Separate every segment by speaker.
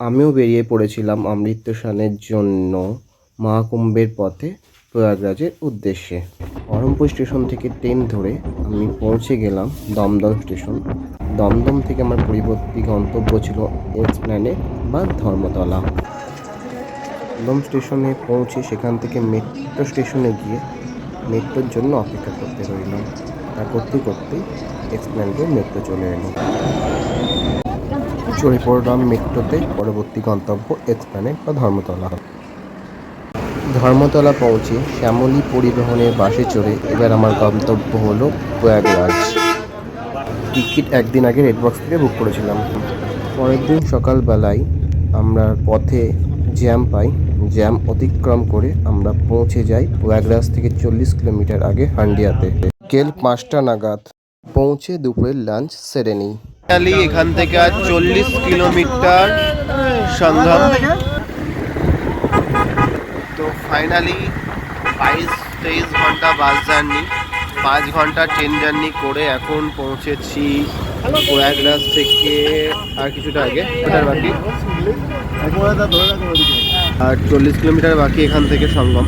Speaker 1: আমিও বেরিয়ে পড়েছিলাম অমৃতস্নানের জন্য মহাকুম্ভের পথে প্রয়াগরাজের উদ্দেশ্যে। বহরমপুর স্টেশন থেকে ট্রেন ধরে আমি পৌঁছে গেলাম দমদম স্টেশন। দমদম থেকে আমার পরিবর্তী গন্তব্য ছিল এক্সপ্ল্যানেড বা ধর্মতলা। দমদম স্টেশনে পৌঁছে সেখান থেকে মেট্রো স্টেশনে গিয়ে মেট্রোর জন্য অপেক্ষা করতে রইলাম। তা করতে করতেই এক্সপ্ল্যানেডে মেট্রো চলে এলো। চড়ে মেট্রোতে পরবর্তী গন্তব্য এক্সপ্ল্যানেড বা ধর্মতলা ধর্মতলা পৌঁছে শ্যামলী পরিবহনের বাসে চড়ে এবার আমার গন্তব্য হলো প্রয়াগরাজ। টিকিট একদিন আগে রেডবক্স থেকে বুক করেছিলাম। পরের দিন সকালবেলায় আমরা পথে জ্যাম পাই। জ্যাম অতিক্রম করে আমরা পৌঁছে যাই প্রয়াগরাজ থেকে চল্লিশ কিলোমিটার আগে হান্ডিয়াতে। কেল পাঁচটা নাগাদ পৌঁছে দুপুরের লাঞ্চ সেরে নিই। এখান থেকে আর চল্লিশ কিলোমিটার সংগ্রাম তো ফাইনালি বাইশ তেইশ ঘণ্টা বাস জার্নি, পাঁচ ঘণ্টা ট্রেন জার্নি করে এখন পৌঁছেছি প্রয়াগরাজ থেকে আর কিছুটা আগে বাকি? আর চল্লিশ কিলোমিটার বাকি এখান থেকে সঙ্গম।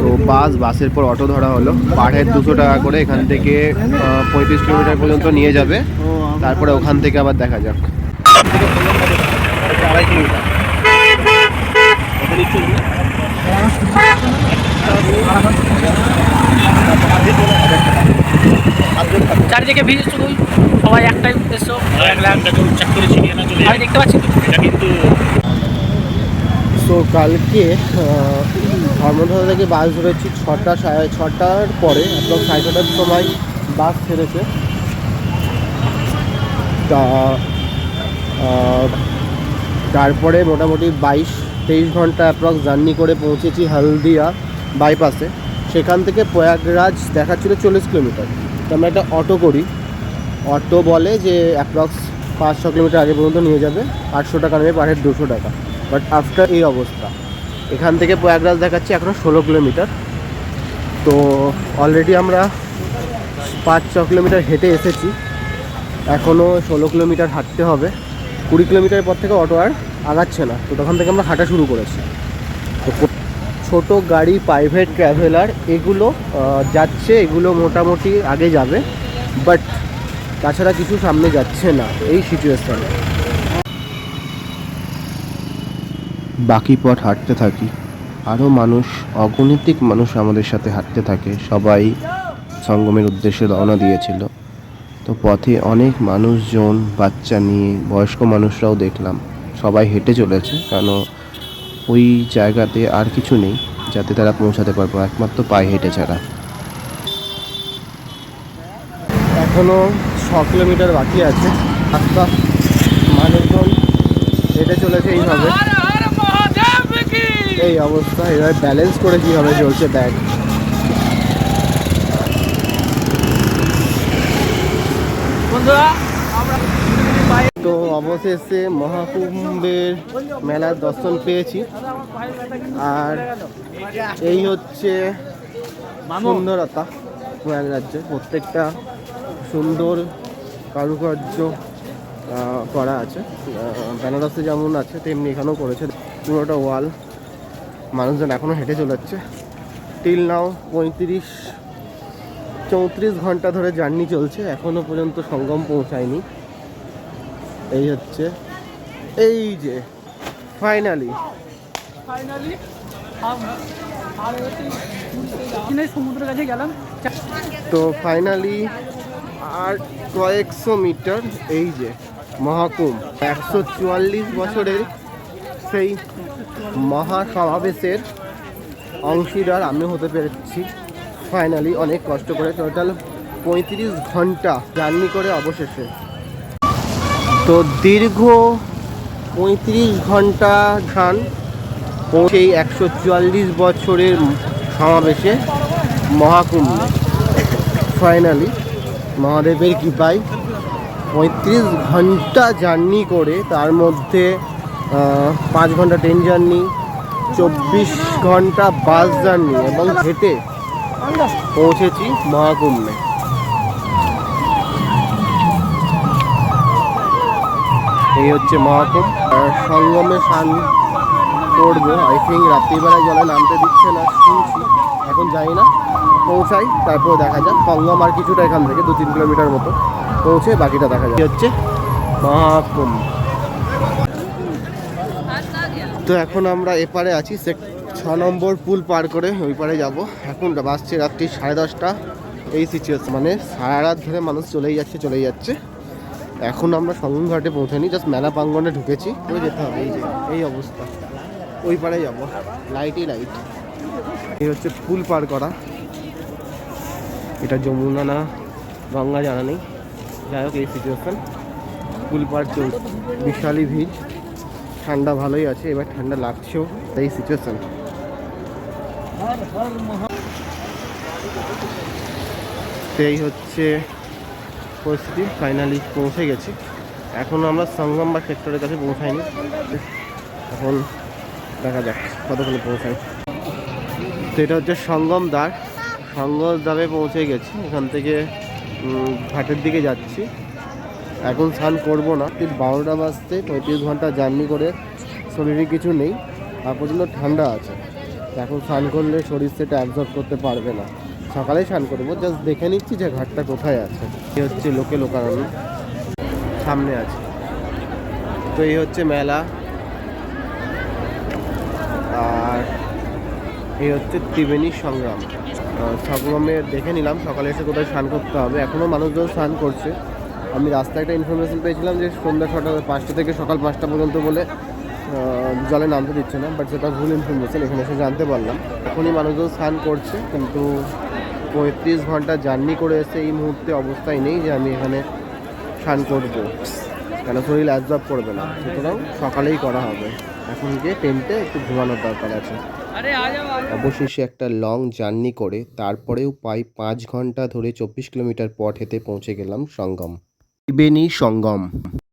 Speaker 1: তো বাস বাসের পর অটো ধরা হলো। পার দুশো টাকা করে এখান থেকে পঁয়ত্রিশ কিলোমিটার পর্যন্ত নিয়ে যাবে। তারপরে ওখান থেকে আবার দেখা যাক।
Speaker 2: চারিদিকে ভিড় শুধু সবাই একটাই উদ্দেশ্য। দেখতে পাচ্ছি তো।
Speaker 1: তো কালকে ধর্মতলা থেকে বাস ধরেছি ছটা সাড়ে ছটার পরে একদম সাড়ে ছটার সময় বাস ছেড়েছে। তা তারপরে মোটামুটি বাইশ, তেইশ ঘণ্টা অ্যাপ্রক্স জার্নি করে পৌঁছেছি হলদিয়া বাইপাসে সেখান থেকে প্রয়াগরাজ দেখাচ্ছিল চল্লিশ কিলোমিটার। তো আমরা একটা অটো করি। অটো বলে যে অ্যাপ্রক্স পাঁচ ছ কিলোমিটার আগে পর্যন্ত নিয়ে যাবে, আটশো টাকা নেবে পার হেড দুশো টাকা। বাট আফটার এই অবস্থা। এখান থেকে প্রয়াগরাজ দেখাচ্ছি এখনও ষোলো কিলোমিটার। তো অলরেডি আমরা পাঁচ, ছ কিলোমিটার হেঁটে এসেছি। এখনও ষোলো কিলোমিটার হাঁটতে হবে। কুড়ি কিলোমিটার পর থেকে অটো আর আগাচ্ছে না। তো তখন থেকে আমরা হাঁটা শুরু করেছি। তো ছোটো গাড়ি প্রাইভেট ট্রাভেলার এগুলো যাচ্ছে, এগুলো মোটামুটি আগে যাবে বাট তাছাড়া কিছু সামনে যাচ্ছে না এই সিচুয়েশানে বাকি পথ হাঁটতে থাকি। আরও মানুষ অগণিতিক মানুষ আমাদের সাথে হাঁটতে থাকে। সবাই সঙ্গমের উদ্দেশ্যে রওনা দিয়েছিল। তো পথে অনেক মানুষজন, বাচ্চা নিয়ে বয়স্ক মানুষরাও দেখলাম। সবাই হেঁটে চলেছে, কেন ওই জায়গাতে আর কিছু নেই, যাতে তারা পৌঁছাতে পারব, একমাত্র পায়ে হেঁটে ছাড়া। এখনও ছ কিলোমিটার বাকি আছে। রাস্তা মানুষজন হেঁটে চলেছে এইভাবে। এই অবস্থা এবার ব্যালেন্স করে কীভাবে চলছে ব্যাগ তো অবশেষে মহাকুম্ভের মেলার দর্শন পেয়েছি। আর এই হচ্ছে সুন্দরতা প্রয়াগরাজ্যে প্রত্যেকটা সুন্দর কারুকার্য আহ, করা আছে। বেনারসে যেমন আছে তেমনি এখানেও করেছে। পুরোটা ওয়াল মানুষজন এখনও হেঁটে চলে যাচ্ছে টিল নাও পঁয়ত্রিশ চৌত্রিশ ঘণ্টা ধরে জার্নি চলছে। এখনও পর্যন্ত সঙ্গম পৌঁছায়নি। এই হচ্ছে এই যে ফাইনালি
Speaker 2: ফাইনালি সমুদ্রের কাছে গেলাম।
Speaker 1: তো ফাইনালি আর কয়েকশো মিটার এই যে মহাকুম্ভ। একশো চুয়াল্লিশ বছরের সেই মহাসমাবেশের অংশীদার আমি হতে পেরেছি। ফাইনালি অনেক কষ্ট করে টোটাল পঁয়ত্রিশ ঘণ্টা জার্নি করে অবশেষে। তো দীর্ঘ পঁয়ত্রিশ ঘণ্টা ধান সেই একশো চুয়াল্লিশ বছরের সমাবেশে মহাকুম্ভ। ফাইনালি মহাদেবের কৃপায় পঁয়ত্রিশ ঘণ্টা জার্নি করে তার মধ্যে পাঁচ ঘণ্টা ট্রেন জার্নি চব্বিশ ঘণ্টা বাস জার্নি এবং হেঁটে পৌঁছেছি মহাকুম্ভে। এই হচ্ছে মহাকুম্ভ। সঙ্গমে স্নান করব। আই থিঙ্ক রাত্রিবেলায় জলে নামতে দিচ্ছে না, শুনছি। এখন যাই না, পৌঁছাই, তারপর দেখা যাক। সঙ্গম আর কিছুটা এখান থেকে দু তিন কিলোমিটার মতো পৌঁছে বাকিটা দেখা যায় এই হচ্ছে মহাকুম তো এখন আমরা এপারে আছি, সে ছ নম্বর পুল পার করে ওই পারে যাব। এখন বাসছে রাত্রি সাড়ে দশটা। এই সিচুয়েশন মানে সারা রাত ধরে মানুষ চলেই যাচ্ছে চলেই যাচ্ছে। এখন আমরা সঙ্গম ঘাটে পৌঁছানি জাস্ট মেলা প্রাঙ্গনে ঢুকেছি। ওই যেতে হবে, এই যে, এই অবস্থা। ওই পারে যাব লাইটই লাইট এই হচ্ছে পুল পার করা। এটা যমুনা না, গঙ্গা জানা নেই। যাই হোক, এই সিচুয়েশন পুল পার চলছে বিশালই ভিড়। ঠান্ডা ভালোই আছে, এবার ঠান্ডা লাগছেও এই সিচুয়েশন এই হচ্ছে পরিস্থিতি ফাইনালি পৌঁছে গেছি। এখন আমরা সঙ্গম বা সেক্টরের কাছে পৌঁছাইনি। এখন দেখা যাক কতক্ষণে পৌঁছাই। তো এটা হচ্ছে সঙ্গম দ্বার। সঙ্গম দ্বারে পৌঁছে গেছি। এখান থেকে ঘাটের দিকে যাচ্ছি। এখন স্নান করব না। ঠিক বারোটা বাজতে পঁয়ত্রিশ ঘণ্টা জার্নি করে শরীরে কিছু নেই, আর প্রচণ্ড ঠান্ডা আছে। এখন স্নান করলে শরীর সেটা অ্যাবজর্ব করতে পারবে না। সকালেই স্নান করব জাস্ট দেখে নিচ্ছি যে ঘাটটা কোথায় আছে। এই হচ্ছে লোকে লোকারণ্য, সামনে আছে। তো এই হচ্ছে মেলা। আর এই হচ্ছে ত্রিবেণী সংগ্রাম। সংগ্রামে দেখে নিলাম, সকালে এসে কোথায় স্নান করতে হবে। এখনও মানুষজন স্নান করছে। আমি রাস্তায় একটা ইনফরমেশন পেয়েছিলাম যে সন্ধ্যা ছটা, পাঁচটা থেকে সকাল পাঁচটা পর্যন্ত বলে জলে নামতে দিচ্ছে না বাট সেটা ভুল ইনফরমেশন এখানে এসে জানতে পারলাম। এখনই মানুষজন স্নান করছে, কিন্তু পঁয়ত্রিশ ঘণ্টা জার্নি করে এসে এই মুহূর্তে অবস্থায় নেই যে আমি এখানে স্নান করব। কেন শরীর অ্যাবজর্ব করবে না? সুতরাং সকালেই করা হবে। এখন গিয়ে টেন্টে একটু ঘুমানোর দরকার আছে। অবশেষে একটা লং জার্নি করে, তারপরেও প্রায় পাঁচ ঘণ্টা ধরে চব্বিশ কিলোমিটার পথ হেঁটে পৌঁছে গেলাম সঙ্গম। ত্রিবেণী সঙ্গম।